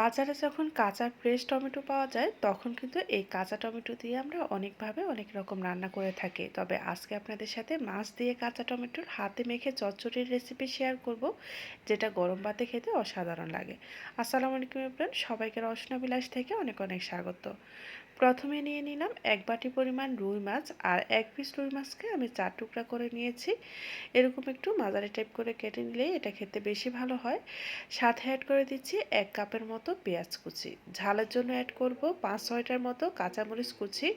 বাজারে যখন কাঁচা ফ্রেশ টমেটো পাওয়া যায়, তখন কিন্তু এই কাঁচা টমেটো দিয়ে আমরা অনেকভাবে অনেক রকম রান্না করে থাকি। তবে আজকে আপনাদের সাথে মাছ দিয়ে কাঁচা টমেটোর হাতে মেখে চচ্চড়ির রেসিপি শেয়ার করব, যেটা গরম ভাতে খেতে অসাধারণ লাগে। আসসালামু আলাইকুম ফ্রেন্ড সবাইকে রসনা বিলাস থেকে অনেক অনেক স্বাগত। প্রথমে নিয়ে নিলাম এক বাটি পরিমাণ রুই মাছ আর এক পিস রুই মাছকে আমি চার টুকরা করে নিয়েছি। এরকম একটু মাঝারি টাইপ করে কেটে নিলে এটা খেতে বেশি ভালো হয়। সাথে অ্যাড করে দিচ্ছি এক কাপের মতো পেঁয়াজ কুচি। ঝালের জন্য অ্যাড করব পাঁচ, ছয়টার মতো কাঁচামরিচ কুচি।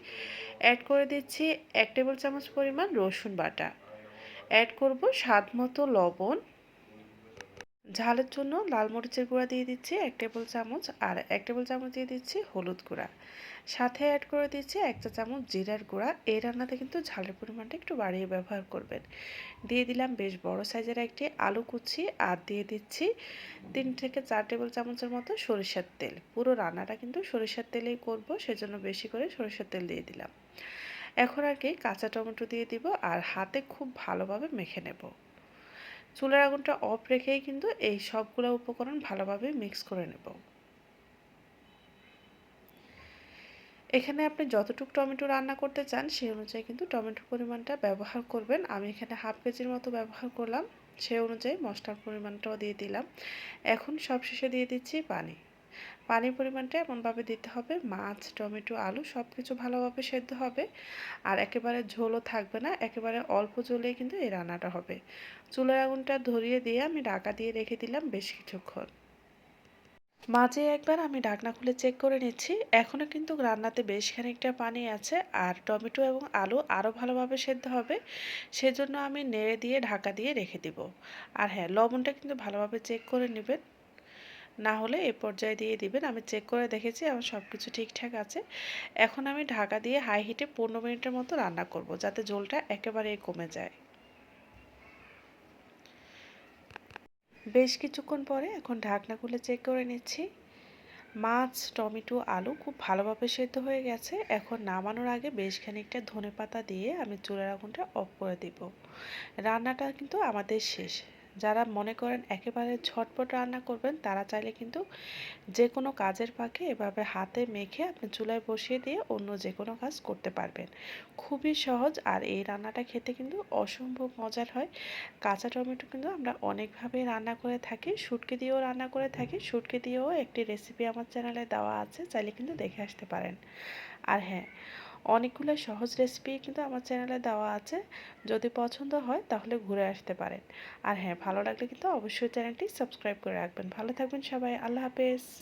অ্যাড করে দিচ্ছি এক টেবিল চামচ পরিমাণ রসুন বাটা। অ্যাড করব স্বাদ মতো লবণ। ঝালের জন্য লাল মরিচের গুঁড়া দিয়ে দিচ্ছি এক টেবিল চামচ আর এক টেবিল চামচ দিয়ে দিচ্ছি হলুদ গুঁড়া। সাথে অ্যাড করে দিচ্ছি এক চা চামচ জিরার গুঁড়া। এই রান্নাতে কিন্তু ঝালের পরিমাণটা একটু বাড়িয়ে ব্যবহার করবেন। দিয়ে দিলাম বেশ বড় সাইজের একটি আলু কুচি আর দিয়ে দিচ্ছি তিন থেকে চার টেবিল চামচের মতো সরিষার তেল। পুরো রান্নাটা কিন্তু সরিষার তেলেই করব, সেজন্য বেশি করে সরিষার তেল দিয়ে দিলাম। এখন আর কি কাঁচা টমেটো দিয়ে দিব আর হাতে খুব ভালোভাবে মেখে নেব। চুলের আগুনটা অফ রেখেই কিন্তু এই সবগুলো উপকরণ ভালোভাবে মিক্স করে নেব। এখানে আপনি যতটুকু টমেটো রান্না করতে চান, সেই অনুযায়ী কিন্তু টমেটোর পরিমাণটা ব্যবহার করবেন। আমি এখানে হাফ কেজির মতো ব্যবহার করলাম, সেই অনুযায়ী মশলার পরিমাণটাও দিয়ে দিলাম। এখন সবশেষে দিয়ে দিচ্ছি পানি। পানির পরিমাণটা এমনভাবে দিতে হবে, মাছ, টমেটো, আলু সব কিছু ভালোভাবে সেদ্ধ হবে। আর একেবারে ঝোলও থাকবে না, একেবারে অল্প ঝোলেই কিন্তু এই রান্নাটা হবে। চুলার আগুনটা ধরিয়ে দিয়ে আমি ঢাকা দিয়ে রেখে দিলাম বেশ কিছুক্ষণ। মাঝে একবার আমি ঢাকনা খুলে চেক করে নিচ্ছি এখনও কিন্তু রান্নাতে বেশ খানিকটা পানি আছে আর টমেটো এবং আলু আরও ভালোভাবে সেদ্ধ হবে, সেজন্য আমি নেড়ে দিয়ে ঢাকা দিয়ে রেখে দিব। আর হ্যাঁ লবণটা কিন্তু ভালোভাবে চেক করে নেবেন। না হলে এ পর্যায়ে দিয়ে দিবেন। আমি চেক করে দেখেছি, আমার সব কিছু ঠিকঠাক আছে। এখন আমি ঢাকা দিয়ে হাই হিটে পনেরো মিনিটের মতো রান্না করব, যাতে ঝোলটা একেবারেই কমে যায়। বেশ কিছুক্ষণ পরে এখন ঢাকনা খুলে চেক করে নিচ্ছি। মাছ, টমেটো, আলু খুব ভালোভাবে সেদ্ধ হয়ে গেছে। এখন নামানোর আগে বেশ খানিকটা ধনে পাতা দিয়ে আমি চুলার আগুনটা অফ করে দিব। রান্নাটা কিন্তু আমাদের শেষ। যারা মনে করেন একেবারে ঝটপট রান্না করবেন, তারা চাইলে কিন্তু যে কোনো কাজের পাখে এভাবে হাতে মেখে আপনি চুলায় বসিয়ে দিয়ে অন্য যে কোনো কাজ করতে পারবেন। খুবই সহজ আর এই রান্নাটা খেতে কিন্তু অসম্ভব মজার হয়। কাঁচা টমেটো কিন্তু আমরা অনেকভাবে রান্না করে থাকি, শুটকি দিয়েও রান্না করে থাকি। শুটকি দিয়েও একটি রেসিপি আমার চ্যানেলে দেওয়া আছে, চাইলে কিন্তু দেখে আসতে পারেন। আর হ্যাঁ অনেকগুলো সহজ রেসিপি কিন্তু আমার চ্যানেলে দেওয়া আছে। যদি পছন্দ হয় তাহলে ঘুরে আসতে পারেন। আর হ্যাঁ ভালো লাগলে কিন্তু অবশ্যই চ্যানেলটি সাবস্ক্রাইব করে রাখবেন। ভালো থাকবেন সবাই। আল্লাহ হাফেজ।